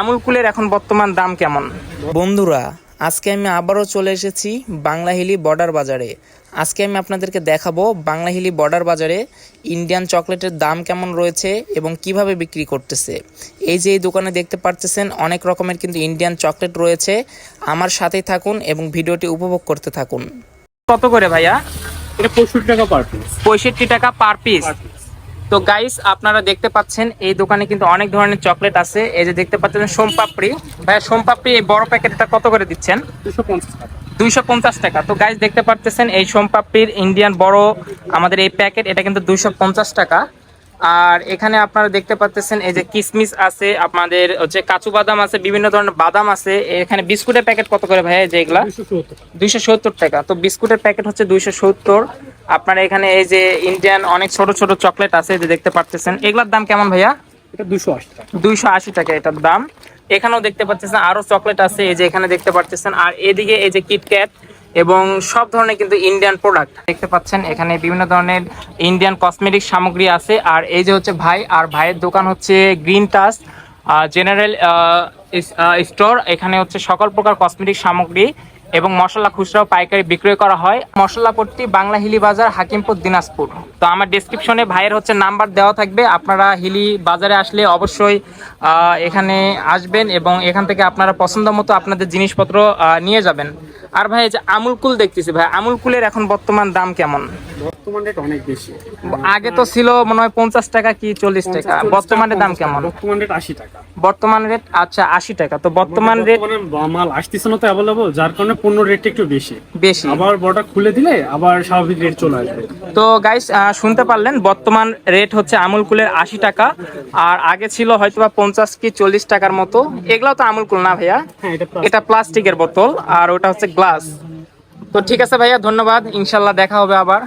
আমুল কুলের এখন বর্তমান দাম কেমন? বন্ধুরা আজকে আমি আবারও চলে এসেছি বাংলাহিলি বর্ডার বাজারে। আজকে আমি আপনাদেরকে দেখাবো বাংলাহিলি বর্ডার বাজারে ইন্ডিয়ান চকলেটের দাম কেমন রয়েছে এবং কীভাবে বিক্রি করতেছে। এই যে এই দোকানে দেখতে পারতেছেন অনেক রকমের কিন্তু ইন্ডিয়ান চকলেট রয়েছে। আমার সাথেই থাকুন এবং ভিডিওটি উপভোগ করতে থাকুন। কত করে ভাইয়া? এটা পঁয়ষট্টি টাকা পার পিস পঁয়ষট্টি টাকা পার পিস তো গাইস আপনারা দেখতে পাচ্ছেন এই দোকানে কিন্তু অনেক ধরনের চকলেট আছে। এই যে দেখতে পাচ্ছেন সোমপাপড়ি ভাইয়া সোমপাপড়ি এই বড় প্যাকেটটা কত করে দিচ্ছেন? দুশো পঞ্চাশ টাকা। দুইশো পঞ্চাশ টাকা। তো গাইস দেখতে পারতেছেন এই সোমপাপড়ির ইন্ডিয়ান বড় আমাদের এই প্যাকেট এটা কিন্তু দুইশো পঞ্চাশ টাকা। আর এখানে আপনারা দেখতে পাচ্তেছেন এই যে কিসমিস আছে আপনাদের হচ্ছে কাজু বাদাম আছে বিভিন্ন ধরনের বাদাম আছে। এখানে বিস্কুটের প্যাকেট কত করে ভাইয়া যে এগুলা? দুইশো সত্তর টাকা। তো বিস্কুটের প্যাকেট হচ্ছে দুইশো সত্তর। আপনার এখানে এই যে ইন্ডিয়ান অনেক ছোট ছোট চকলেট আছে যে দেখতে পাচ্ছেন এগুলার দাম কেমন ভাইয়া? এটা দুশো আশি টাকা। দুইশো আশি টাকা এটার দাম। এখানেও দেখতে পাচ্ছেন আরও চকলেট আছে এই যে এখানে দেখতে পাচ্ছেন আর এদিকে এই যে কিটক্যাট এবং সব ধরনের কিন্তু ইন্ডিয়ান প্রোডাক্ট দেখতে পাচ্ছেন এখানে বিভিন্ন ধরনের ইন্ডিয়ান কসমেটিক সামগ্রী আছে। আর এই যে হচ্ছে ভাই আর ভাইয়ের দোকান হচ্ছে গ্রিন টাচ জেনারেল স্টোর এখানে হচ্ছে সকল প্রকার কসমেটিক সামগ্রী এবং মশলা খুচরা ও পাইকারি বিক্রয় করা হয় মশলাপট্টি, বাংলা হিলি বাজার, হাকিমপুর, দিনাজপুর। তো আমার ডিসক্রিপশনে ভাইয়ের হচ্ছে নাম্বার দেওয়া থাকবে। আপনারা হিলি বাজারে আসলে অবশ্যই এখানে আসবেন এবং এখান থেকে আপনারা পছন্দ মতো আপনাদের জিনিসপত্র নিয়ে যাবেন। আর ভাই যে আমুল কুল দেখতেছি ভাই আমুল কুলের এখন বর্তমান দাম কেমন? বর্তমান রেট অনেক বেশি। আগে তো ছিল মনে হয় পঞ্চাশ টাকা কি চল্লিশ টাকা বর্তমানে দাম কেমন? বর্তমান রেট আশি টাকা। বর্তমান রেট আচ্ছা আশি টাকা। তো বর্তমান রেট মাল আসতেছে না তো অ্যাভেলেবল যার কারণে পণ্য রেটটা একটু বেশি। বেশি। আবার বড়টা খুলে দিলে আবার স্বাভাবিক রেট চলে আসবে। তো গাইস শুনতে পারলেন বর্তমান রেট হচ্ছে আমুল কুলের আশি টাকা আর আগে ছিল হয়তো বা পঞ্চাশ কি চল্লিশ টাকার মতো। এগুলো তো আমুল কুল না ভাইয়া? হ্যাঁ এটা এটা প্লাস্টিকের বোতল আর ওটা হচ্ছে গ্লাস তো ঠিক আছে ভাইয়া ধন্যবাদ। ইনশাল্লাহ দেখা হবে আবার।